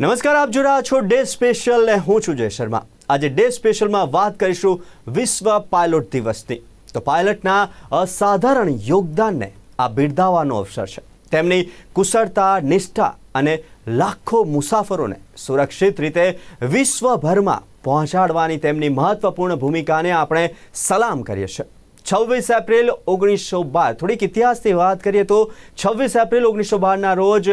નમસ્કાર, આપ રહ્યા છો ડે સ્પેશિયલ ને હું છું જય શર્મા. આજે ડે સ્પેશિયલમાં વાત કરીશું વિશ્વ પાયલોટ દિવસની. તો પાયલટના અસાધારણ યોગદાનને આ બિરદાવવાનો અવસર છે. તેમની કુશળતા, નિષ્ઠા અને લાખો મુસાફરોને સુરક્ષિત રીતે વિશ્વભરમાં પહોંચાડવાની તેમની મહત્વપૂર્ણ ભૂમિકાને આપણે સલામ કરીએ છીએ. છવ્વીસ એપ્રિલ ઓગણીસો બાર. થોડીક ઇતિહાસની વાત કરીએ તો છવ્વીસ એપ્રિલ ઓગણીસો બારના રોજ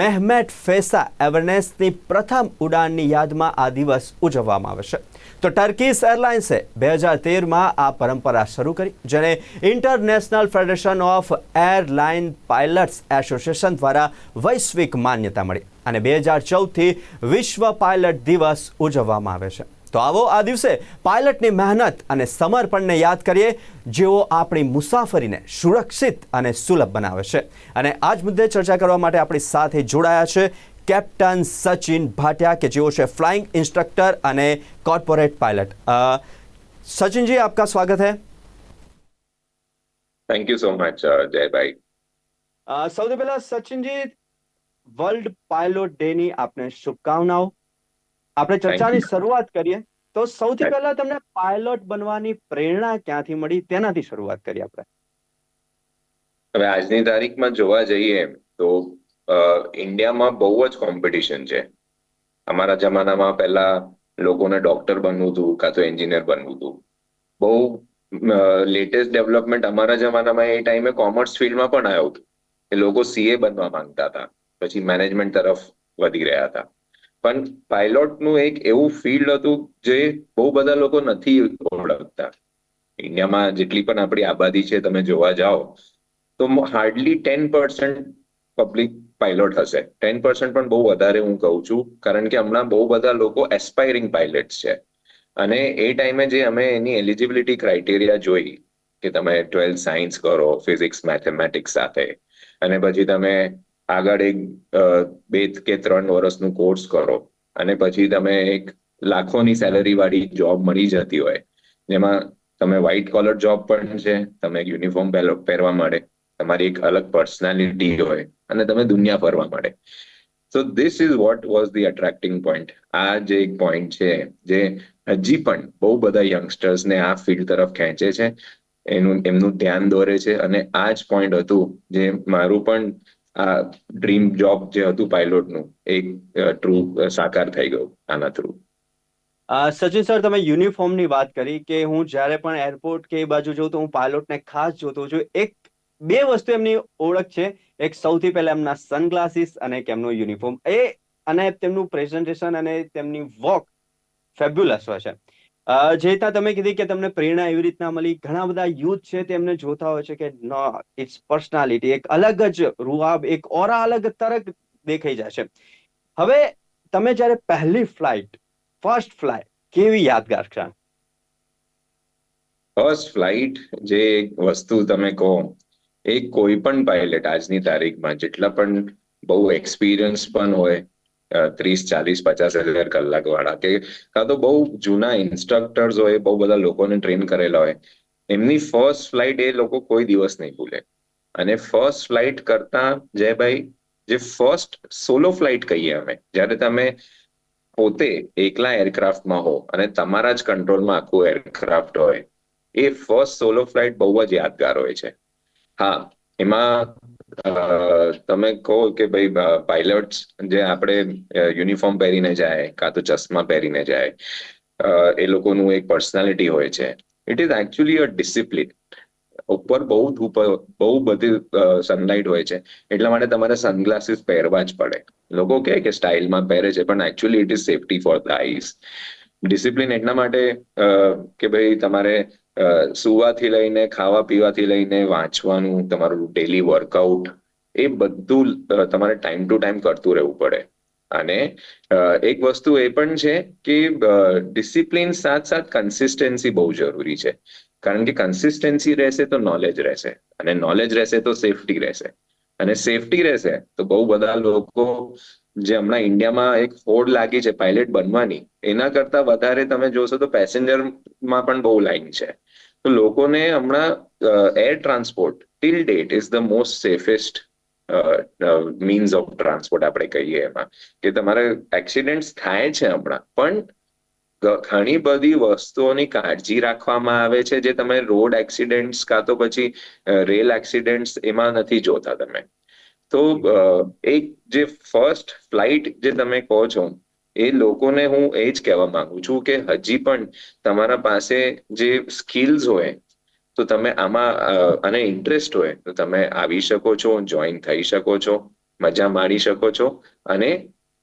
મહેમેટ ફેસા એવરનેસની પ્રથમ ઉડાનની યાદમાં આ દિવસ ઉજવવામાં આવે છે. તો ટર્કીશ એરલાઇન્સે બે હજાર તેરમાં આ પરંપરા શરૂ કરી, જેને International Federation of Airline Pilots Association દ્વારા વૈશ્વિક માન્યતા મળી. અને બે હજાર ચૌદથી વિશ્વ પાયલટ દિવસ ઉજવવામાં આવે છે. તો આવો આ દિવસે પાયલટની મહેનત અને સમર્પણને યાદ કરીએ જેઓ આપણી મુસાફરીને સુરક્ષિત અને સુલભ બનાવે છે. અને આ જ મુદ્દે ચર્ચા કરવા માટે આપણી સાથે જોડાયા છે કેપ્ટન સચિન ભાટિયા કે જેઓ છે ફ્લાઇંગ ઇન્સ્ટ્રક્ટર અને કોર્પોરેટ પાયલટ. સચિનજી આપકા સ્વાગત હે. થેન્ક યુ સો મચ જયભાઈ. સૌથી પહેલા સચિનજી વર્લ્ડ પાયલોટ ડે ની આપને શુભકામનાઓ. આપણે ચર્ચાની શરૂઆત કરીએ તો સૌથી પહેલા તમને પાયલોટ બનવાની પ્રેરણા ક્યાંથી મળી તેનાથી શરૂઆત કરીએ આપણે. હવે આજની તારીખમાં જોવા જઈએ તો ઇન્ડિયામાં બહુ જ કોમ્પિટિશન છે. અમારા જમાનામાં પહેલા લોકોને ડોક્ટર બનવું હતું કાં તો એન્જિનિયર બનવું હતું. બહુ લેટેસ્ટ ડેવલપમેન્ટ અમારા જમાનામાં એ ટાઈમે કોમર્સ ફિલ્ડમાં પણ આવ્યું હતું. એ લોકો સીએ બનવા માંગતા હતા. પછી મેનેજમેન્ટ તરફ વધી રહ્યા હતા. પણ પાયલોટનું એક એવું ફિલ્ડ હતું જે બહુ બધા લોકો નથી ઓળખતા. ઇન્ડિયામાં જેટલી પણ આપણી આબાદી છે, તમે જોવા જાઓ, તો hardly ten percent public pilot હશે. ટેન પર્સન્ટ પણ બહુ વધારે હું કહું છું, કારણ કે હમણાં બહુ બધા લોકો એસ્પાયરિંગ પાયલટ છે. અને એ ટાઈમે જે અમે એની એલિજિબિલિટી ક્રાઇટેરિયા જોઈ, કે તમે ટ્વેલ્થ સાયન્સ કરો ફિઝિક્સ મેથેમેટિક્સ સાથે. અને પછી તમે આગળ એક બે કે ત્રણ વર્ષનું કોર્સ કરો. અને પછી તમે એક લાખોની સેલરી વાળી જોબ મળી જતી હોય. જેમાં તમે વ્હાઇટ કોલર જોબ પણ છે, તમે યુનિફોર્મ પહેરવા મળે. તમારી એક અલગ પર્સનાલિટી હોય અને તમે દુનિયા ફરવા મળે. So this is what was the attracting point આ જે એક પોઈન્ટ છે જે હજી પણ બહુ બધા યંગસ્ટર્સને આ ફિલ્ડ તરફ ખેંચે છે. એનું, એમનું ધ્યાન દોરે છે અને આ જ પોઈન્ટ હતું જે મારું પણ આ ડ્રીમ જોબ જે હતું પાયલોટનું એક ટ્રુ સાકાર થઈ ગયું આના થ્રુ સચિન સર, તમે યુનિફોર્મની વાત કરી કે હું જ્યારે પણ એરપોર્ટ કે એ બાજુ જોઉં તો હું પાયલોટને ખાસ જોતો છું. એક, બે વસ્તુ એમની ઓળખ છે. એક સૌથી પહેલા એમના સનગ્લાસીસ અને એક એમનો યુનિફોર્મ એ અને તેમનું પ્રેઝન્ટેશન અને તેમની વોક ફેબ્યુલસ હોય છે. અ, જે તમે કીધી કે તમને પ્રેરણા એવી રીતના મળી. ઘણા બધા યુથ છે તેમને જોતા હોય છે કે નો ઇટ્સ પર્સનાલિટી એક અલગ જ રૂઆબ એક ઓરા અલગ તરક દેખાઈ જાય છે. હવે તમે જ્યારે પહેલી ફ્લાઇટ ફર્સ્ટ ફ્લાઇટ કેવી યાદગાર ક્ષણ ફર્સ્ટ ફ્લાઇટ જે વસ્તુ તમે કહો એ કોઈ પણ પાયલટ આજની તારીખમાં જેટલા પણ બહુ એક્સપિરિયન્સ પણ હોય ત્રીસ, ચાલીસ, પચાસ હજાર કલાક વાળા કે કાં તો બહુ જૂના ઇન્સ્ટ્રક્ટર્સ હોય, બહુ બધા લોકોને ટ્રેન કરેલા હોય, એમની ફર્સ્ટ ફ્લાઇટ એ લોકો કોઈ દિવસ નહીં ભૂલે. અને ફર્સ્ટ ફ્લાઇટ કરતા જયભાઈ જે ફર્સ્ટ સોલો ફ્લાઇટ કહીએ અમે, જ્યારે તમે પોતે એકલા એરક્રાફ્ટમાં હો અને તમારા જ કંટ્રોલમાં આખું એરક્રાફ્ટ હોય, એ ફર્સ્ટ સોલો ફ્લાઇટ બહુ જ યાદગાર હોય છે. હા, એમાં તમે કહો કે ભાઈ પાયલટ્સ જે આપણે યુનિફોર્મ પહેરીને જાય, કાં તો ચશ્મા પહેરીને જાય એ લોકોનું એક પર્સનાલિટી હોય છે. It is actually a discipline ઉપર બહુ ધૂપ, બહુ બધી સનલાઇટ હોય છે. એટલા માટે તમારે સનગ્લાસીસ પહેરવા જ પડે. લોકો કહે કે સ્ટાઇલમાં પહેરે છે, પણ actually it is safety for the eyes discipline એટલા માટે કે ભાઈ તમારે સુવાથી લઈને ખાવા પીવાથી લઈને, વાંચવાનું, તમારું ડેલી વર્કઆઉટ એ બધું તમારે ટાઈમ ટુ ટાઈમ કરતું રહેવું પડે. અને એક વસ્તુ એ પણ છે કે ડિસિપ્લિન સાથ સાથ કન્સિસ્ટન્સી બહુ જરૂરી છે. કારણ કે કન્સિસ્ટન્સી રહેશે તો નોલેજ રહેશે. અને નોલેજ રહેશે તો સેફટી રહેશે. અને સેફટી રહેશે તો બહુ બધા લોકો જે હમણાં ઇન્ડિયામાં એક હોડ લાગી છે પાયલટ બનવાની. એના કરતા વધારે તમે જોશો તો પેસેન્જરમાં પણ બહુ લાઈન છે. તો લોકોને હમણાં air transport till date is the most safest means of transport આપણે કહીએ એમાં. કે તમારે એક્સિડન્ટ થાય છે હમણાં, પણ ઘણી બધી વસ્તુઓની કાળજી રાખવામાં આવે છે, જે તમે રોડ એક્સિડન્ટ્સ કાં તો પછી રેલ એક્સિડન્ટ્સ એમાં નથી જોતા તમે. તો એક જે ફર્સ્ટ ફ્લાઇટ જે તમે કહો છો, એ લોકોને હું એ જ કહેવા માંગુ છું કે હજી પણ તમારા પાસે જે સ્કિલ્સ હોય, તો તમે આમાં અને ઇન્ટરેસ્ટ હોય, તો તમે આવી શકો છો જોઈન થઈ શકો છો, મજા માણી શકો છો, અને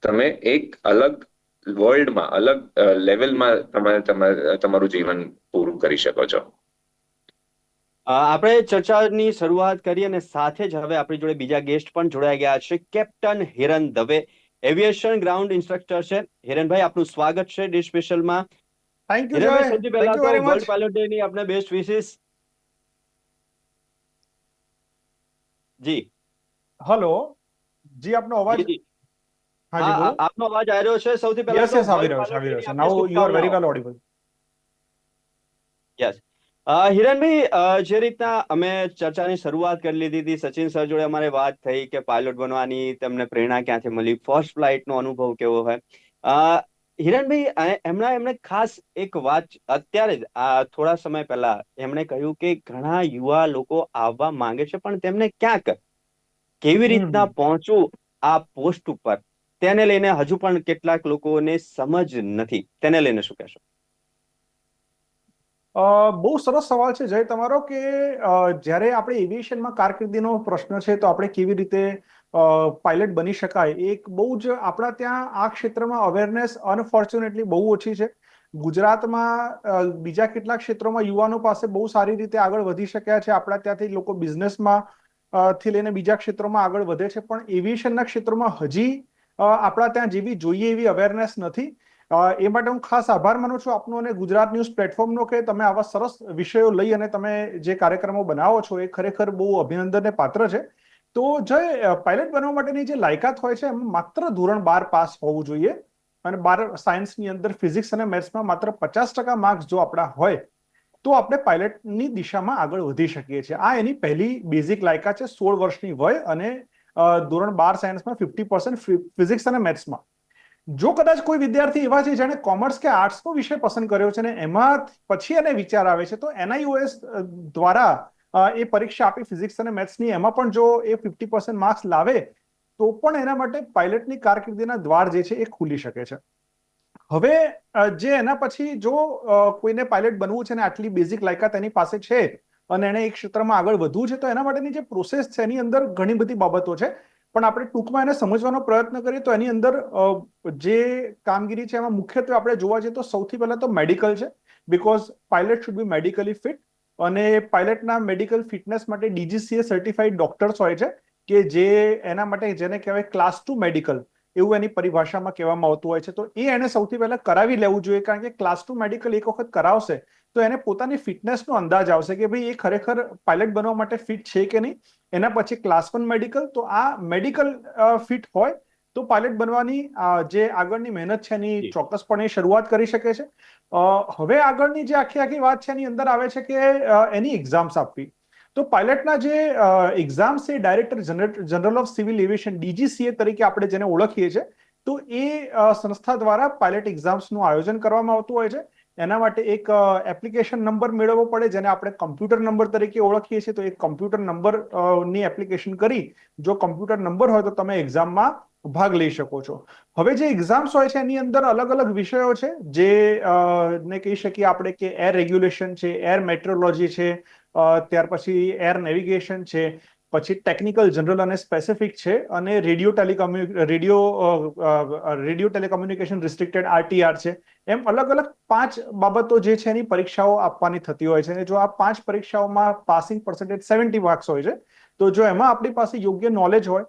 તમે એક અલગ વર્લ્ડમાં અલગ લેવલમાં તમે તમારે, તમારું જીવન પૂરું કરી શકો છો. અ, આપણે ચર્ચાની શરૂઆત કરી અને સાથે જ હવે આપણી જોડે બીજા ગેસ્ટ પણ જોડાઈ ગયા છે. Captain Hiran Dave aviation ground instructor છે. હિરનભાઈ આપનું સ્વાગત છે ડી સ્પેશિયલમાં. થેન્ક યુ સૌથી પહેલા તો વર્લ્ડ પાયલોટ ડે ની આપને બેસ્ટ વિશેસ જી. હલો જી આપનો અવાજ આપનો અવાજ આવી રહ્યો છે. સૌથી પહેલા યસ યસ આવી રહ્યો છે આવી રહ્યો છે. Now you are very well audible uh, હિરણભાઈ જે રીતના અમે ચર્ચાની શરૂઆત કરી લીધી હતી સચિન સર જોડે અમારે વાત થઈ કે પાયલોટ બનવાની તેમને પ્રેરણા ક્યાંથી મળી ફર્સ્ટ ફ્લાઇટ નો અનુભવ કેવો હોય. હિરણભાઈ એમના એમણે ખાસ એક વાત અત્યારે જ આ થોડા સમય પહેલા એમણે કહ્યું કે ઘણા યુવા લોકો આવવા માંગે છે પણ તેમને ક્યાંક કેવી રીતના પહોંચવું આ પોસ્ટ ઉપર તેને લઈને હજુ પણ કેટલાક લોકોને સમજ નથી. તેને લઈને શું કહેશો? બહુ સરસ સવાલ છે જય તમારો કે જ્યારે આપણે એવિએશનમાં કારકિર્દીનો પ્રશ્ન છે તો આપણે કેવી રીતે પાયલટ બની શકાય? એક બહુ જ આપણા ત્યાં આ ક્ષેત્રમાં અવેરનેસ અનફોર્ચ્યુનેટલી બહુ ઓછી છે. ગુજરાતમાં બીજા કેટલાક ક્ષેત્રોમાં યુવાનો પાસે બહુ સારી રીતે આગળ વધી શક્યા છે. આપણા ત્યાંથી લોકો બિઝનેસમાં થી લઈને બીજા ક્ષેત્રોમાં આગળ વધે છે. પણ એવિએશનના ક્ષેત્રોમાં હજી આપણા ત્યાં જેવી જોઈએ એવી અવેરનેસ નથી. એ માટે હું ખાસ આભાર માનું છું આપનો અને ગુજરાત ન્યૂઝ પ્લેટફોર્મનો કે તમે આવા સરસ વિષયો લઈ અને તમે જે કાર્યક્રમો બનાવો છો એ ખરેખર બહુ અભિનંદનને પાત્ર છે. તો જે પાયલટ બનવા માટેની જે લાયકાત હોય છે એમાં માત્ર ધોરણ બાર પાસ હોવું જોઈએ અને બાર સાયન્સની અંદર ફિઝિક્સ અને મેથ્સમાં માત્ર પચાસ ટકા માર્ક્સ જો આપણા હોય તો આપણે પાયલટની દિશામાં આગળ વધી શકીએ છીએ. આ એની પહેલી બેઝિક લાયકાત છે સોળ વર્ષની વય અને ધોરણ બાર સાયન્સમાં ફિફ્ટી પર્સન્ટ ફિઝિક્સ અને મેથ્સમાં. જો કદાચ કોઈ વિદ્યાર્થી એવા છે જેણે કોમર્સ કે આર્ટ્સનો વિષય પસંદ કર્યો છે ને એમાં પછી એને વિચાર આવે છે, તો એનઆઈઓએસ દ્વારા એ પરીક્ષા આપી ફિઝિક્સ અને મેથ્સની. એમાં પણ જો એ ફિફ્ટી પર્સન્ટ માર્ક્સ લાવે, તો પણ એના માટે પાયલટની કારકિર્દીના દ્વાર જે છે એ ખુલી શકે છે. હવે જે એના પછી જો કોઈને પાયલટ બનવું છે ને આટલી બેઝિક લાયકાત એની પાસે છે, અને એને એક ક્ષેત્રમાં આગળ વધવું છે, તો એના માટેની જે પ્રોસેસ છે એની અંદર ઘણી બધી બાબતો છે. પણ આપણે ટૂંકમાં એને સમજવાનો પ્રયત્ન કરીએ તો એની અંદર જે કામગીરી છે એમાં મુખ્યત્વે આપણે જોવા જઈએ તો સૌથી પહેલા તો મેડિકલ છે. Because pilot should be medically fit અને પાયલટના મેડિકલ ફિટનેસ માટે ડીજીસીએ સર્ટિફાઈડ ડોક્ટર્સ હોય છે કે જે એના માટે જેને કહેવાય ક્લાસ ટુ મેડિકલ એવું એની પરિભાષામાં કહેવામાં આવતું હોય છે. તો એ એને સૌથી પહેલા કરાવી લેવું જોઈએ કારણ કે ક્લાસ ટુ મેડિકલ એક વખત કરાવશે તો એને પોતાની ફિટનેસનો અંદાજ આવશે કે ભાઈ એ ખરેખર પાયલટ બનવા માટે ફિટ છે કે નહીં. એના પછી ક્લાસ વન મેડિકલ તો આ મેડિકલ ફિટ હોય તો પાયલટ બનવાની જે આગળની મહેનત છે એની ચોક્કસપણે શરૂઆત કરી શકે છે. હવે આગળની જે આખી આખી વાત છે એની અંદર આવે છે કે એની એક્ઝામ્સ આપવી. તો પાયલટના જે એક્ઝામ છે director general of civil aviation DGCA તરીકે આપણે જેને ઓળખીએ છીએ તો એ સંસ્થા દ્વારા પાયલટ એક્ઝામ્સનું આયોજન કરવામાં આવતું હોય છે. એના માટે એક એપ્લિકેશન નંબર મેળવવો પડે, જેને આપણે કમ્પ્યુટર નંબર તરીકે ઓળખીએ છીએ. તો એ કમ્પ્યુટર નંબરની એપ્લિકેશન કરી, જો કમ્પ્યુટર નંબર હોય તો તમે એક્ઝામમાં ભાગ લઈ શકો છો. હવે જે એક્ઝામ્સ હોય છે, એની અંદર અલગ અલગ વિષયો છે, જે ને કહી શકીએ આપણે કે એર રેગ્યુલેશન છે એર મેટ્રોલોજી છે ત્યાર પછી એર નેવિગેશન છે પછી ટેકનિકલ જનરલ અને સ્પેસિફિક છે અને radio ટેલિકમ્યુ radio radio telecommunication restricted RTR છે. એમ અલગ અલગ પાંચ બાબતો જે છે એની પરીક્ષાઓ આપવાની થતી હોય છે. અને જો આ પાંચ પરીક્ષાઓમાં પાસિંગ પર્સન્ટેજ સેવન્ટી માર્ક્સ હોય છે, તો જો એમાં આપણી પાસે યોગ્ય નોલેજ હોય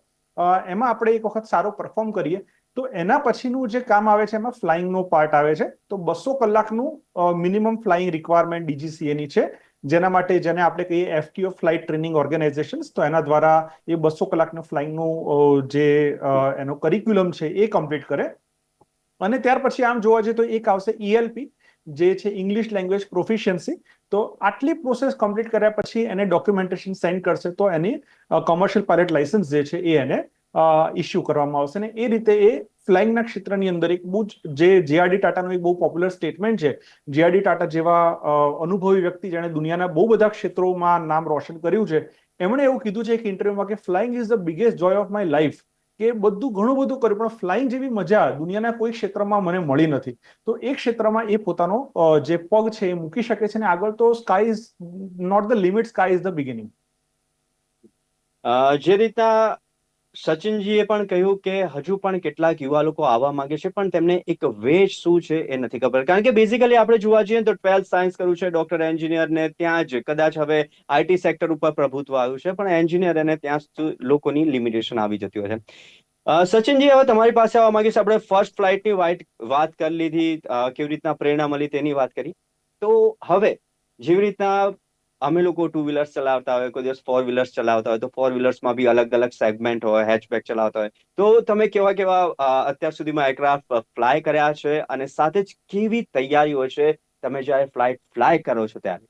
એમાં આપણે એક વખત સારો પરફોર્મ કરીએ, તો એના પછીનું જે કામ આવે છે એમાં ફ્લાઇંગનો પાર્ટ આવે છે. તો બસો કલાકનું મિનિમમ ફ્લાઇંગ રિક્વાયરમેન્ટ ડીજીસીએની છે. જેના માટે જેને આપણે કહીએ એફટીઓ ફ્લાઇટ ટ્રેનિંગ ઓર્ગેનાઇઝેશન તો એના દ્વારા એ બસો કલાકનું ફ્લાઇંગનું જે એનો કરિક્યુલમ છે એ કમ્પ્લીટ કરે. અને ત્યાર પછી આમ જોવા જઈએ તો એક આવશે ઈએલપી જે છે ઇંગ્લિશ લેંગ્વેજ પ્રોફિશિયન્સી તો આટલી પ્રોસેસ કમ્પ્લીટ કર્યા પછી એને ડોક્યુમેન્ટેશન સેન્ડ કરશે તો એની કોમર્શિયલ પાયલટ લાયસન્સ જે છે એ એને ઇસ્યુ કરવામાં આવશે ને એ રીતે એ ફ્લાઇંગના ક્ષેત્રની અંદર એક બહુ જ જે જીઆરડી ટાટાનું એક બહુ પોપ્યુલર સ્ટેટમેન્ટ છે જીઆરડી ટાટા જેવા અનુભવી વ્યક્તિ જેણે દુનિયાના બહુ બધા ક્ષેત્રોમાં નામ રોશન કર્યું છે એમણે એવું કીધું છે એક ઇન્ટરવ્યુમાં કે flying is the biggest joy of my life કે બધું ઘણું બધું કર્યું પણ ફ્લાઇંગ જેવી મજા દુનિયાના કોઈ ક્ષેત્રમાં મને મળી નથી તો એ ક્ષેત્રમાં એ પોતાનો જે પગ છે એ મૂકી શકે છે ને આગળ તો sky is not the limit sky is the beginning જે રીતના સચિનજીએ પણ કહ્યું કે હજુ પણ કેટલાક યુવા લોકો આવવા માંગે છે, પણ તેમને એક વેજ શું છે એ નથી ખબર. કારણ કે બેઝિકલી આપણે જોવા જઈએ તો ટ્વેલ્થ સાયન્સ કર્યું છે ડોક્ટર એન્જિનિયર ને ત્યાં જ કદાચ હવે આઈટી સેક્ટર ઉપર પ્રભુત્વ આવ્યું છે, પણ એન્જિનિયર અને ત્યાં લોકોની લિમિટેશન આવી જતી હોય છે. સચિનજી, હવે તમારી પાસે આવવા માંગીશ આપણે ફર્સ્ટ ફ્લાઇટની વાઇટ વાત કરી લીધી કેવી રીતના પ્રેરણા મળી તેની વાત કરી. તો હવે, જેવી રીતના અમે લોકો ટુ વ્હીલર્સ ચલાવતા હોય, કોઈ દિવસ ફોર વ્હીલર્સ ચલાવતા હોય, તો ફોર વ્હીલર્સમાં બી અલગ અલગ સેગમેન્ટ હોય હેચબેક ચલાવતા હોય. તો તમે કેવા કેવા અત્યાર સુધીમાં એરક્રાફ્ટ ફ્લાય કર્યા છે અને સાથે જ કેવી તૈયારી હોય છે તમે જ્યારે ફ્લાઇટ ફ્લાય કરો છો ત્યારે?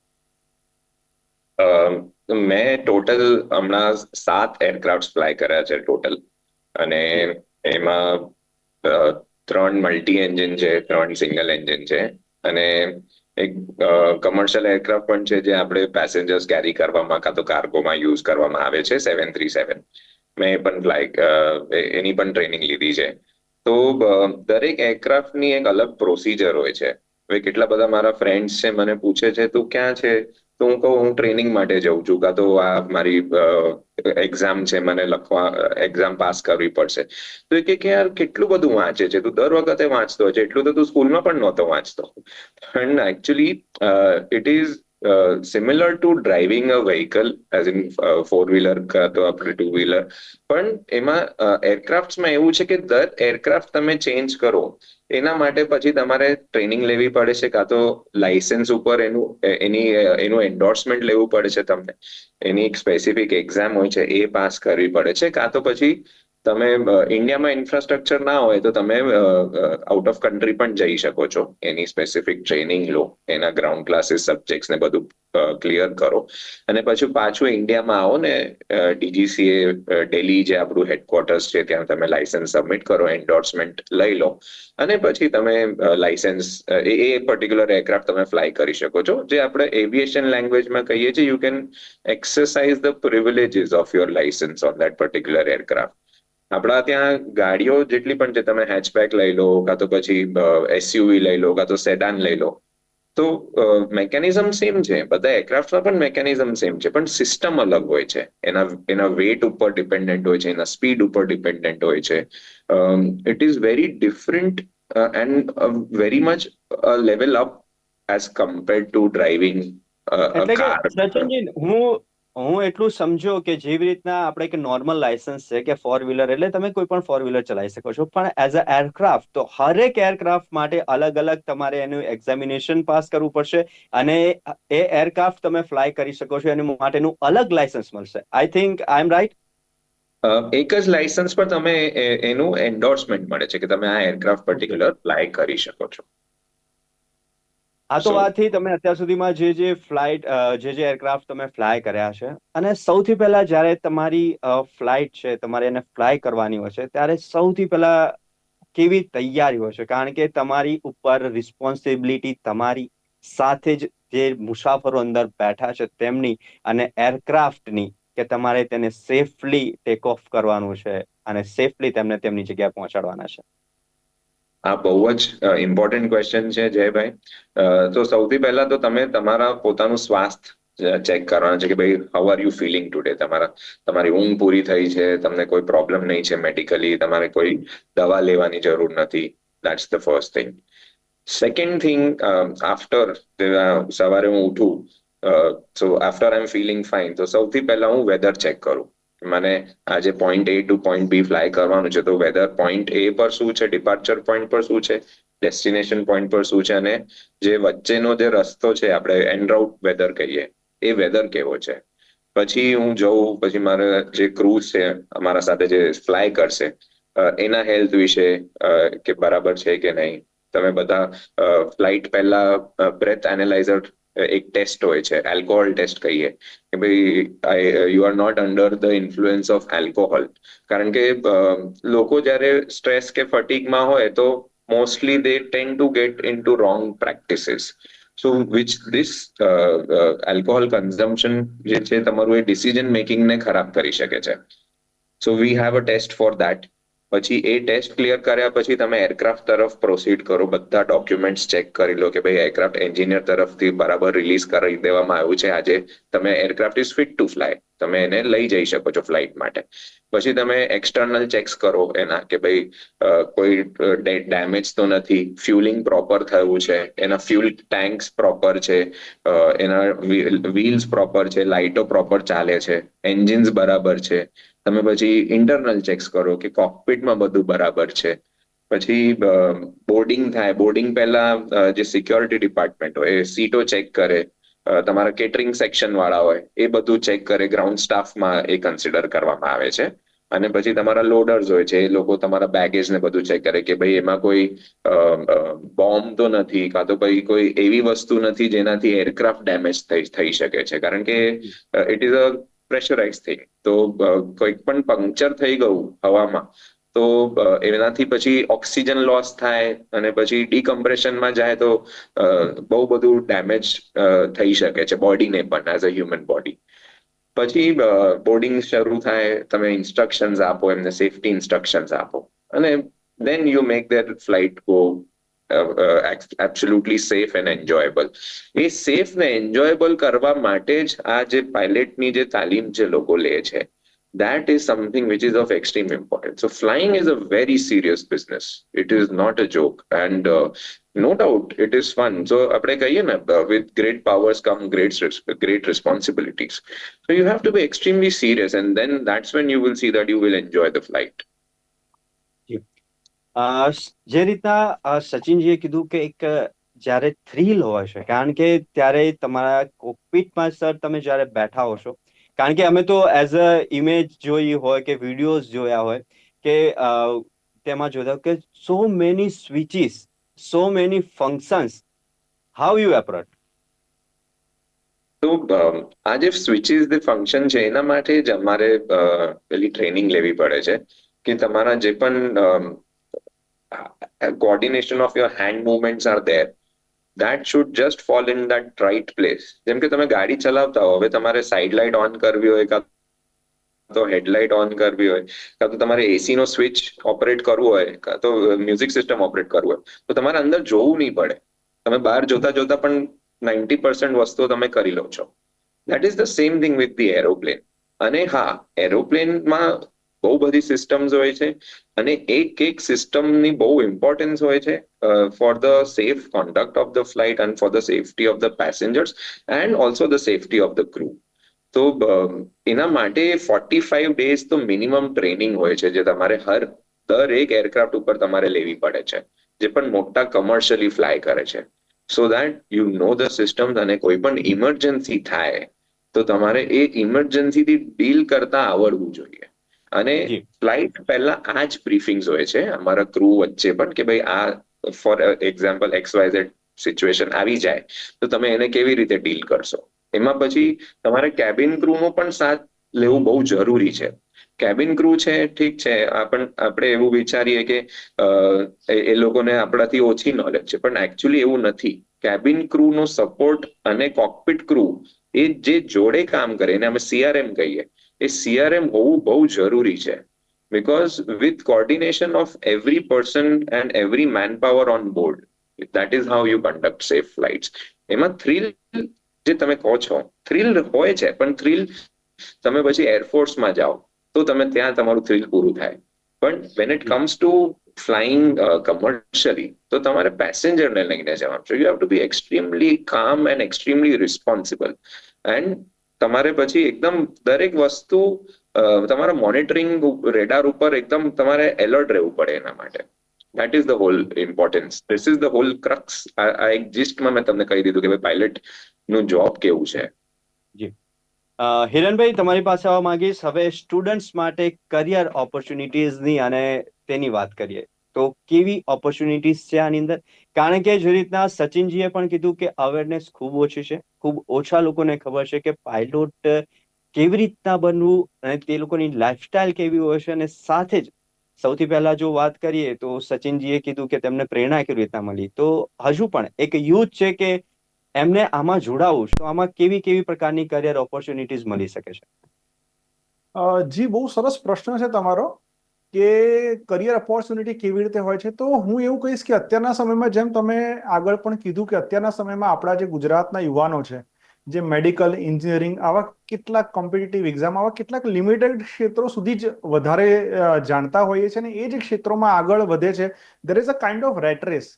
મેં ટોટલ હમણાં સાત એરક્રાફ્ટ ફ્લાય કર્યા છે ટોટલ અને એમાં ત્રણ મલ્ટી એન્જિન છે, ત્રણ સિંગલ એન્જિન છે. અને એક કમર્શિયલ એરક્રાફ્ટ પણ છે જે આપણે પેસેન્જર્સ કેરી કરવામાં કાં તો કાર્ગોમાં યુઝ કરવામાં આવે છે સેવન થ્રી સેવન મેં પણ લાઈક એની પણ ટ્રેનિંગ લીધી છે. તો દરેક એરક્રાફ્ટની એક અલગ પ્રોસિજર હોય છે. હવે કેટલા બધા મારા ફ્રેન્ડ્સ છે, મને પૂછે છે, તું ક્યાં છે? તો હું કહું, હું ટ્રેનિંગ માટે જઉં છું. કાં તો આ મારી એક્ઝામ છે, મને લખવા એક્ઝામ પાસ કરવી પડશે. તો એ કે યાર કેટલું બધું વાંચે છે? તું દર વખતે વાંચતો છે. એટલું તો તું સ્કૂલમાં પણ નહોતો વાંચતો. પણ actually it is similar to driving a vehicle as in four wheeler કાં તો આપણે ટુ વ્હીલર પણ એમાં એરક્રાફ્ટમાં એવું છે કે દર એરક્રાફ્ટ તમે ચેન્જ કરો, એના માટે પછી તમારે ટ્રેનિંગ લેવી પડે છે, કાં તો લાઇસન્સ ઉપર એનું એની એનું એન્ડોર્સમેન્ટ લેવું પડે છે તમને. એની એક સ્પેસિફિક એક્ઝામ હોય છે, એ પાસ કરવી પડે છે, કાં તો પછી તમે ઇન્ડિયામાં ઇન્ફ્રાસ્ટ્રક્ચર ના હોય તો તમે આઉટ ઓફ કન્ટ્રી પણ જઈ શકો છો. એની સ્પેસિફિક ટ્રેનિંગ લો, એના ગ્રાઉન્ડ ક્લાસીસ સબ્જેક્ટ્સ ને બધું ક્લિયર કરો. અને પછી પાછું ઇન્ડિયામાં આવો ને ડીજીસીએ દિલ્હી જે આપણું હેડક્વાર્ટર્સ છે, ત્યાં તમે લાઇસન્સ સબમિટ કરો એન્ડોર્સમેન્ટ લઈ લો. અને પછી તમે લાઇસન્સ એ પર્ટિક્યુલર એરક્રાફ્ટ તમે ફ્લાય કરી શકો છો. જે આપણે એવિએશન લેંગ્વેજમાં કહીએ છીએ you can exercise the privileges of your licence on that particular aircraft આપણા ત્યાં ગાડીઓ જેટલી પણ છે તમે હેચબેક લઈ લો કાં તો પછી એસયુવી લઈ લો કાં તો સેડાન લઈ લો તો મેકેનિઝમ સેમ છે. બધા એરક્રાફ્ટમાં પણ મેકેનિઝમ સેમ છે પણ સિસ્ટમ અલગ હોય છે. એના એના વેટ ઉપર ડિપેન્ડન્ટ હોય છે એના સ્પીડ ઉપર ડિપેન્ડન્ટ હોય છે. It is very different and very much level up as compare to driving car હું હું એટલું સમજો કે જેવી રીતના આપણે કે નોર્મલ લાયસન્સ છે કે ફોર વ્હીલર એટલે તમે કોઈ પણ ફોર વ્હીલર ચલાવી શકો છો. પણ એઝ અ એરક્રાફ્ટ તો હરેક એરક્રાફ્ટ માટે અલગ અલગ તમારે એનું એક્ઝામિનેશન પાસ કરવું પડશે અને એ એરક્રાફ્ટ તમે ફ્લાય કરી શકો છો, એની માટેનું અલગ લાયસન્સ મળશે. I think I M right એક જ લાયસન્સ પર તમે એનું એન્ડોર્સમેન્ટ મળે છે કે તમે આ એરક્રાફ્ટ પર્ટિક્યુલર ફ્લાય કરી શકો છો. આ તો વાત થઈ તમે અત્યાર સુધીમાં જે જે ફ્લાઇટ જે જે એરક્રાફ્ટ તમે ફ્લાય કર્યા છે અને સૌથી પહેલા જ્યારે તમારી ફ્લાઇટ છે તમારે એને ફ્લાય કરવાની હોય છે ત્યારે સૌથી પહેલા કેવી તૈયારી હોય છે? કારણ કે તમારી ઉપર રિસ્પોન્સિબિલિટી તમારી સાથે જ જે મુસાફરો અંદર બેઠા છે તેમની અને એરક્રાફ્ટની કે તમારે તેને સેફલી ટેક ઓફ કરવાનું છે અને સેફલી તેમને તેમની જગ્યાએ પહોંચાડવાના છે. આ બહુ જ ઇમ્પોર્ટન્ટ ક્વેશ્ચન છે, જયભાઈ. તો સૌથી પહેલા તો તમે તમારા પોતાનું સ્વાસ્થ્ય ચેક કરવાનું છે કે ભાઈ how are you feeling today તમારા, તમારી ઊંઘ પૂરી થઈ છે, તમને કોઈ પ્રોબ્લેમ નહીં છે મેડિકલી તમારે કોઈ દવા લેવાની જરૂર નથી. That's the first thing second thing after સવારે હું ઉઠું so after I am feeling fine તો સૌથી પહેલા હું વેધર ચેક કરું. મને આજે point A to point B fly કરવાનું છે. તો વેધર પોઈન્ટ એ પર શું છે? ડિપાર્ચર પોઈન્ટ પર શું છે? ડેસ્ટિનેશન પોઈન્ટ પર શું છે? અને જે વચ્ચેનો જે રસ્તો છે, આપણે એન્ડ રાઉટ વેધર કહીએ, એ વેધર કેવો છે? પછી હું જઉં, પછી મારે જે ક્રૂઝ છે, અમારા સાથે જે ફ્લાય કરશે એના હેલ્થ વિશે કે બરાબર છે કે નહીં? તમે બધા ફ્લાઇટ પહેલા બ્રેથ એનાલાઇઝર એક ટેસ્ટ હોય છે આલ્કોહોલ ટેસ્ટ કહીએ, કે ભાઈ you are not under the influence of alcohol કારણ કે લોકો જ્યારે સ્ટ્રેસ કે ફટીકમાં હોય, તો mostly they tend to get into wrong practices so which this alcohol consumption જે છે, તમારું એ ડિસિઝન મેકિંગને ખરાબ કરી શકે છે. So we have a test for that પછી એ ટેસ્ટ ક્લિયર કર્યા પછી તમે એરક્રાફ્ટ તરફ પ્રોસીડ કરો, બધા ડોક્યુમેન્ટ્સ ચેક કરી લો કે ભાઈ એરક્રાફ્ટ એન્જિનિયર તરફથી બરાબર રિલીઝ કરી દેવામાં આવ્યું છે. આજે તમે aircraft is fit to fly તમે એને લઈ જઈ શકો છો ફ્લાઇટ માટે. પછી તમે એક્સટર્નલ ચેક્સ કરો એના કે ભાઈ કોઈ ડેમેજ તો નથી. ફ્યુલિંગ પ્રોપર થયું છે. એના ફ્યુલ ટેન્ક્સ પ્રોપર છે. એના વ્હીલ્સ પ્રોપર છે. લાઇટો પ્રોપર ચાલે છે. એન્જિન્સ બરાબર છે. તમે પછી ઇન્ટરનલ ચેક્સ કરો કે કોકપિટમાં બધું બરાબર છે. પછી બોર્ડિંગ થાય. બોર્ડિંગ પહેલા જે સિક્યોરિટી ડિપાર્ટમેન્ટ હોય એ સીટો ચેક કરે. તમારા કેટરિંગ સેક્શન વાળા હોય, એ બધું ચેક કરે ગ્રાઉન્ડ સ્ટાફમાં એ કન્સિડર કરવામાં આવે છે. અને પછી તમારા લોડર્સ હોય છે, એ લોકો તમારા બેગેજ ને બધું ચેક કરે કે ભાઈ એમાં કોઈ બોમ્બ તો નથી, કાં તો ભાઈ કોઈ એવી વસ્તુ નથી જેનાથી એરક્રાફ્ટ ડેમેજ થઈ થઈ શકે છે. કારણ કે it is a pressurise thing તો કોઈક પણ પંક્ચર થઈ ગયું હવામાં તો એનાથી પછી ઓક્સિજન લોસ થાય અને પછી ડીકમ્પ્રેશનમાં જાય તો બહુ બધું ડેમેજ થઈ શકે છે બોડીને પણ એઝ અ હ્યુમન બોડી. પછી બોર્ડિંગ શરૂ થાય, તમે ઇન્સ્ટ્રક્શન્સ આપો, એમને સેફટી ઇન્સ્ટ્રક્શન્સ આપો. અને then you make their flight go absolutely safe and enjoyable A safe ને એન્જોયેબલ કરવા માટે જ આ જે પાયલટની જે તાલીમ જે લોકો લે છે that is something which is of extreme importance. So flying is a very serious business. It is not a joke, and uh, no doubt it is fun. So આપણે કહીએ ને uh, with great powers come great res- great responsibilities. So you have to be extremely serious, and then that's when you will see that you will enjoy the flight. અ, જે રીતના અ, સચિનજીએ કીધું કે એક અ, જ્યારે thrill હોય છે કારણ કે ત્યારે તમારા કોકપીટમાં સર તમે જ્યારે બેઠા હો છો કારણ કે અમે તો એઝ અ ઇમેજ જોઈ હોય કે વિડીયોઝ જોયા હોય કે તેમાં જોતા કે so many switches so many functions how you approach તો આ જે સ્વિચીસ જે ફંક્શન છે, એના માટે જ અમારે પેલી ટ્રેનિંગ લેવી પડે છે કે તમારા જે પણ coordination of your hand movements are there that should just fall in that right place જેમ કે તમે ગાડી ચલાવતા હો, હવે તમારે સાઇડ લાઇટ ઓન કરવી હોય કાં તો હેડલાઇટ ઓન કરવી હોય, કાં તો તમારે એસી નો સ્વિચ ઓપરેટ કરવું હોય, કાં તો મ્યુઝિક સિસ્ટમ ઓપરેટ કરવું હોય, તો તમારે અંદર જોવું નહીં પડે. તમે બહાર જોતા જોતા પણ નાઇન્ટી પર્સન્ટ વસ્તુઓ તમે કરી લો છો. That is the same thing with the aeroplane અને હા એરોપ્લેનમાં બહુ બધી સિસ્ટમ્સ હોય છે અને એક એક સિસ્ટમની બહુ ઇમ્પોર્ટન્સ હોય છે for the safe conduct of the flight and for the safety of the passengers and also the safety of the crew તો એના માટે ફોર્ટી ફાઈવ ડેઝ તો મિનિમમ ટ્રેનિંગ હોય છે, જે તમારે હર, દરેક એરક્રાફ્ટ ઉપર તમારે લેવી પડે છે, જે પણ મોટા કમર્શિયલી ફ્લાય કરે છે. So that you know the system અને કોઈ પણ ઇમરજન્સી થાય, તો તમારે એ ઇમરજન્સીથી ડીલ કરતા આવડવું જોઈએ. અને ફ્લાઇટ પહેલા આ જ બ્રીફિંગ્સ હોય છે. અમારા ક્રૂ વચ્ચે પણ કે ભાઈ આ for example X Y Z situation આવી જાય તો તમે એને કેવી રીતે ડીલ કરશો? એમાં પછી તમારે કેબિન ક્રૂનો પણ સાથ લેવું બહુ જરૂરી છે. કેબિન ક્રૂ છે ઠીક છે. આપણ આપણે એવું વિચારીએ કે એ એ લોકોને આપણાથી ઓછી નોલેજ છે. પણ એકચ્યુઅલી એવું નથી. કેબિન ક્રૂનો સપોર્ટ અને કોકપિટ ક્રૂ એ જે જોડે કામ કરે એને અમે સીઆરએમ કહીએ એ સીઆરએમ હોવું બહુ જરૂરી છે. Because with coordination of every person and every manpower on board that is how you conduct safe flights. એમાં થ્રિલ જે તમે કહો છો થ્રિલ હોય છે, પણ થ્રિલ તમે પછી એરફોર્સમાં જાઓ, તો તમે ત્યાં તમારું થ્રિલ પૂરું થાય. પણ when it comes to flying commercially તો તમારે પેસેન્જરને લઈને જવાનું છે. You have to be extremely calm and extremely responsible and તમારે પછી એકદમ દરેક વસ્તુ તમારા મોનિટરિંગ રેડાર ઉપર એકદમ તમારે એલર્ટ રહેવું પડે એના માટે. That is the whole importance this is the whole crux આ એક જીસ્ટમાં મેં તમને કહી દીધું કે ભાઈ પાયલટનું જોબ કેવું છે. જી. હિરણભાઈ, તમારી પાસે આવવા માંગીશ. હવે સ્ટુડન્ટ્સ માટે કરિયર ઓપોર્ચ્યુનિટીઝની અને તેની વાત કરીએ. તો કેવી ઓપોર્ચ્યુનિટીઝ છે આની અંદર? કારણ કે જે રીતના સચિનજીએ પણ કીધું કે અવેરનેસ ખૂબ ઓછી છે. ખૂબ ઓછા લોકોને ખબર છે કે પાયલોટ કેવી રીતના બનવું અને તે લોકોની લાઈફસ્ટાઈલ કેવી હોય છે અને સાથે જ સૌથી પહેલા જો વાત કરીએ તો સચિનજીએ કીધું કે તેમને પ્રેરણા કેવી રીતના મળી? તો હજુ પણ એક યુથ છે કે એમને આમાં જોડાવું તો આમાં કેવી કેવી પ્રકારની કરિયર ઓપોર્ચ્યુનિટીઝ મળી શકે છે? જી, બહુ સરસ પ્રશ્ન છે તમારો. કે કરિયર ઓપોર્ચ્યુનિટી કેવી રીતે હોય છે, તો હું એવું કહીશ કે અત્યારના સમયમાં જેમ તમે આગળ પણ કીધું કે અત્યારના સમયમાં આપણા જે ગુજરાતના યુવાનો છે, જે મેડિકલ એન્જિનિયરિંગ આવા કેટલાક કોમ્પિટિટિવ એક્ઝામ આવા કેટલાક લિમિટેડ ક્ષેત્રો સુધી જ વધારે જાણતા હોઈએ છે અને એ જ ક્ષેત્રોમાં આગળ વધે છે. There is a kind of rat race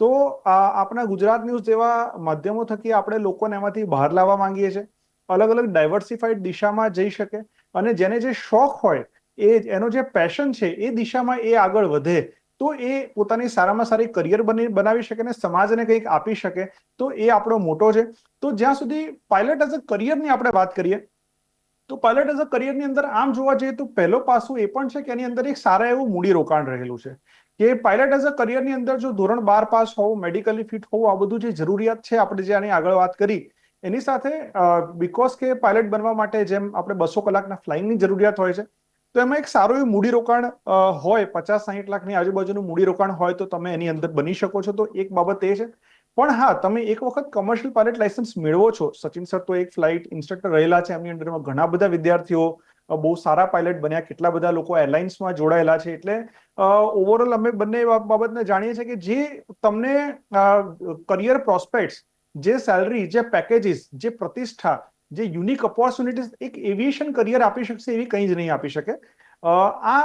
તો આપણા ગુજરાત ન્યૂઝ જેવા માધ્યમો થકી આપણે લોકોને એમાંથી બહાર લાવવા માંગીએ છીએ. અલગ અલગ ડાયવર્સિફાઈડ દિશામાં જઈ શકે અને જેને જે શોખ હોય એ એનો જે પેશન છે, એ દિશામાં એ આગળ વધે, તો એ પોતાની સારામાં સારી કરિયર બની, બનાવી શકે અને સમાજને કંઈક આપી શકે, તો એ આપણો મોટો છે. તો જ્યાં સુધી પાયલટ એઝ અ કરિયરની આપણે વાત કરીએ, તો પાયલટ એઝ અ કરિયરની અંદર આમ જોવા જઈએ તો પહેલો પાસું એ પણ છે કે એની અંદર એક સારા એવું મૂડી રોકાણ રહેલું છે. કે પાયલટ એઝ અ કરિયરની અંદર જો ધોરણ બાર પાસ હોવું મેડિકલી ફિટ હોવું આ બધું જે જરૂરિયાત છે આપણે જે આની આગળ વાત કરી, એની સાથે બિકોઝ કે પાયલટ બનવા માટે જેમ આપણે બસો કલાકના ફ્લાઇંગની જરૂરિયાત હોય છે તો એમાં એક સારું એવું મૂડી રોકાણ હોય, પચાસ સાહીઠ લાખની આજુબાજુનું મૂડીરોકાણ હોય તો તમે એની અંદર બની શકો છો. તો એક બાબત એ છે. પણ હા, તમે એક વખત કમર્શિયલ પાયલટ લાયસન્સ મેળવો છો. સચિન સર તો એક ફ્લાઇટ ઇન્સ્ટ્રક્ટર રહેલા છે. એમની અંદરમાં ઘણા બધા વિદ્યાર્થીઓ બહુ સારા પાયલટ બન્યા. કેટલા બધા લોકો એરલાઇન્સમાં જોડાયેલા છે. એટલે ઓવરઓલ અમે બંને બાબતને જાણીએ છીએ કે જે તમને કરિયર પ્રોસ્પેક્ટ્સ જે સેલરી જે પેકેજીસ જે પ્રતિષ્ઠા જે યુનિક ઓપોર્ચ્યુનિટીઝ એક એવિએશન કરિયર આપી શકશે એવી કંઈ જ નહીં આપી શકે. આ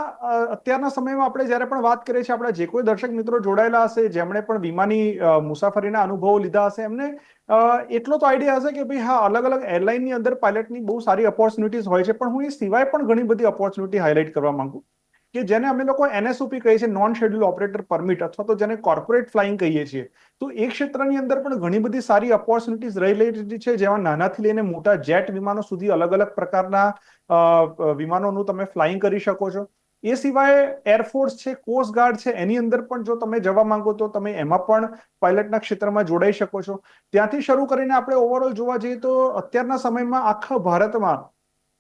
અત્યારના સમયમાં આપણે જ્યારે પણ વાત કરીએ છીએ, આપણા જે કોઈ દર્શક મિત્રો જોડાયેલા હશે, જેમણે પણ વિમાની મુસાફરીના અનુભવો લીધા હશે, એમને એટલો તો આઈડિયા હશે કે ભાઈ હા, અલગ અલગ એરલાઇનની અંદર પાયલટની બહુ સારી ઓપોર્ચ્યુનિટીઝ હોય છે, પણ હું એ સિવાય પણ ઘણી બધી ઓપોર્ચ્યુનિટી હાઇલાઇટ કરવા માંગુ કે જેને અમે લોકો એનએસઓપી કહીએ છીએ નોન શેડ્યુલ ઓપરેટર પરમિટ અથવા તો જેને કોર્પોરેટ ફ્લાઇંગ કહીએ છીએ. તો એ ક્ષેત્રની અંદર પણ ઘણી બધી સારી ઓપોર્ચ્યુનિટીઝ રહેલી છે જેમાં નાનાથી લઈને મોટા જેટ વિમાનો સુધી અલગ અલગ પ્રકારના વિમાનોનું તમે ફ્લાઇંગ કરી શકો છો. એ સિવાય એરફોર્સ છે કોસ્ટગાર્ડ છે, એની અંદર પણ જો તમે જવા માંગો તો તમે એમાં પણ પાયલટના ક્ષેત્રમાં જોડાઈ શકો છો. ત્યાંથી શરૂ કરીને આપણે ઓવરઓલ જોવા જઈએ તો અત્યારના સમયમાં આખા ભારતમાં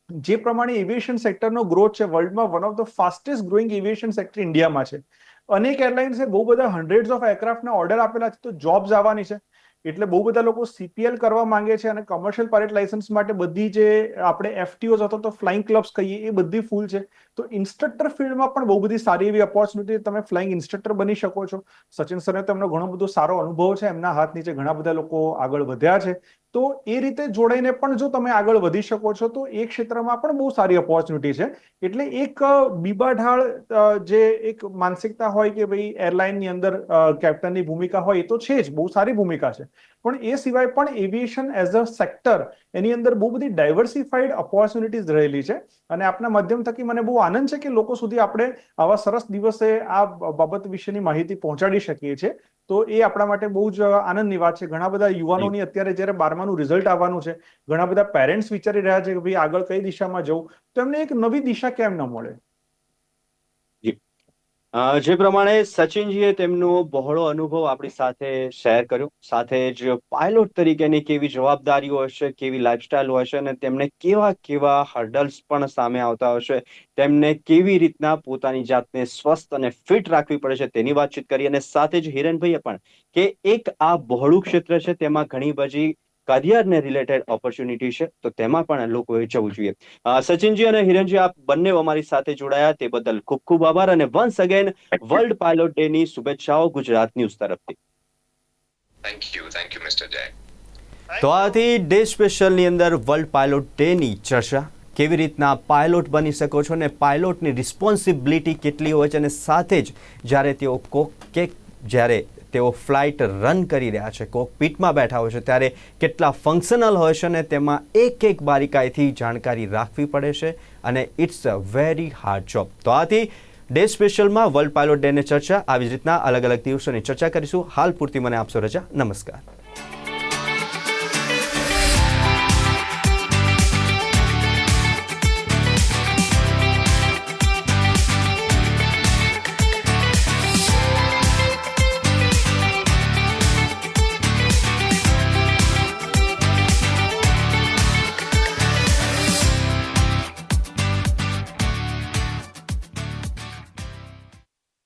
જે પ્રમાણે એવિએશન સેક્ટરનો ગ્રોથ છે વર્લ્ડમાં one of the fastest growing aviation sector ઇન્ડિયામાં છે. અનેક એરલાઇન્સે બહુ બધા હંડ્રેડ ઓફ એરક્રાફ્ટના ઓર્ડર આપેલા છે, તો જોબ્સ આવવાની છે. એટલે બહુ બધા લોકો સીપીએલ કરવા માંગે છે અને કમર્શિયલ પાયલટ લાયસન્સ માટે બધી જે આપણે એફટીઓઝ અથવા તો ફ્લાઇંગ ક્લબ્સ કહીએ, એ બધી ફૂલ છે. તો ઇન્સ્ટ્રક્ટર ફિલ્ડમાં પણ બહુ બધી સારી એવી ઓપોર્ચ્યુનિટી તમે ફ્લાઇંગ ઇન્સ્ટ્રક્ટર બની શકો છો. સચિન સરને તો એમનો ઘણો બધો સારો અનુભવ છે, એમના હાથ નીચે ઘણા બધા લોકો આગળ વધ્યા છે. તો એ રીતે જોડાઈને પણ જો તમે આગળ વધી શકો છો, તો એ ક્ષેત્રમાં પણ બહુ સારી ઓપોર્ચ્યુનિટી છે. એટલે એક બીબાઢાળ જે એક માનસિકતા હોય કે ભાઈ એરલાઇનની અંદર કેપ્ટનની ભૂમિકા હોય, એ તો છે જ, બહુ સારી ભૂમિકા છે. પણ એ સિવાય પણ એવિએશન એઝ અ સેક્ટર એની અંદર બહુ બધી ડાયવર્સિફાઈડ ઓપોર્ચ્યુનિટીઝ રહેલી છે. અને આપના માધ્યમ થકી મને બહુ આનંદ છે કે લોકો સુધી આપણે આવા સરસ દિવસે આ બાબત વિશેની માહિતી પહોંચાડી શકીએ છીએ. તો એ આપણા માટે બહુ જ આનંદની વાત છે. ઘણા બધા યુવાનોની અત્યારે જ્યારે બારમાનું રિઝલ્ટ આવવાનું છે ઘણા બધા પેરેન્ટ્સ વિચારી રહ્યા છે કે ભાઈ આગળ કઈ દિશામાં જવું? તો એમને એક નવી દિશા કેમ ન મળે? જે પ્રમાણે સચિનજીએ તેમનો બહોળો અનુભવ આપણી સાથે શેર કર્યો. સાથે જ પાયલોટ તરીકેની કેવી જવાબદારીઓ હશે, કેવી લાઇફસ્ટાઇલ હોય છે અને તેમને કેવા કેવા હર્ડલ્સ પણ સામે આવતા હશે તેમને કેવી રીતના પોતાની જાતને સ્વસ્થ અને ફિટ રાખવી પડે છે તેની વાતચીત કરી અને સાથે જ હિરણભાઈએ પણ કે એક આ બહોળું ક્ષેત્ર છે તેમાં ઘણી બધી કરિયરને રિલેટેડ ઓપોર્ચ્યુનિટી છે તો તેમાં પણ લોકોએ જવું જોઈએ. સચિનજી અને હિરણજી આપ બંને અમારી સાથે જોડાયા તે બદલ ખૂબ ખૂબ આભાર અને once again world pilot day ની શુભેચ્છાઓ ગુજરાત ન્યૂઝ તરફથી. Thank you thank you mister Jay તો આથી ડે સ્પેશિયલની અંદર વર્લ્ડ પાયલોટ ડે ની ચર્ચા કેવી રીતના પાયલોટ બની શકો છો અને પાયલોટની રિસ્પોન્સિબિલિટી કેટલી હોય છે અને સાથે જ જ્યારે તેઓ કોક કે જ્યારે તેઓ ફ્લાઇટ રન કરી રહ્યા છે, કોકપીટમાં બેઠા હોય છે. ત્યારે કેટલા ફંક્શનલ હોય છે અને તેમાં એક એક બારીકાઈથી જાણકારી રાખવી પડે છે અને it's a very hard job તો આથી ડે સ્પેશિયલમાં વર્લ્ડ પાયલોટ ડેની ચર્ચા, આવી જ રીતના અલગ અલગ દિવસોની ચર્ચા કરીશું. હાલ પૂરતી મને આપશો રજા. નમસ્કાર.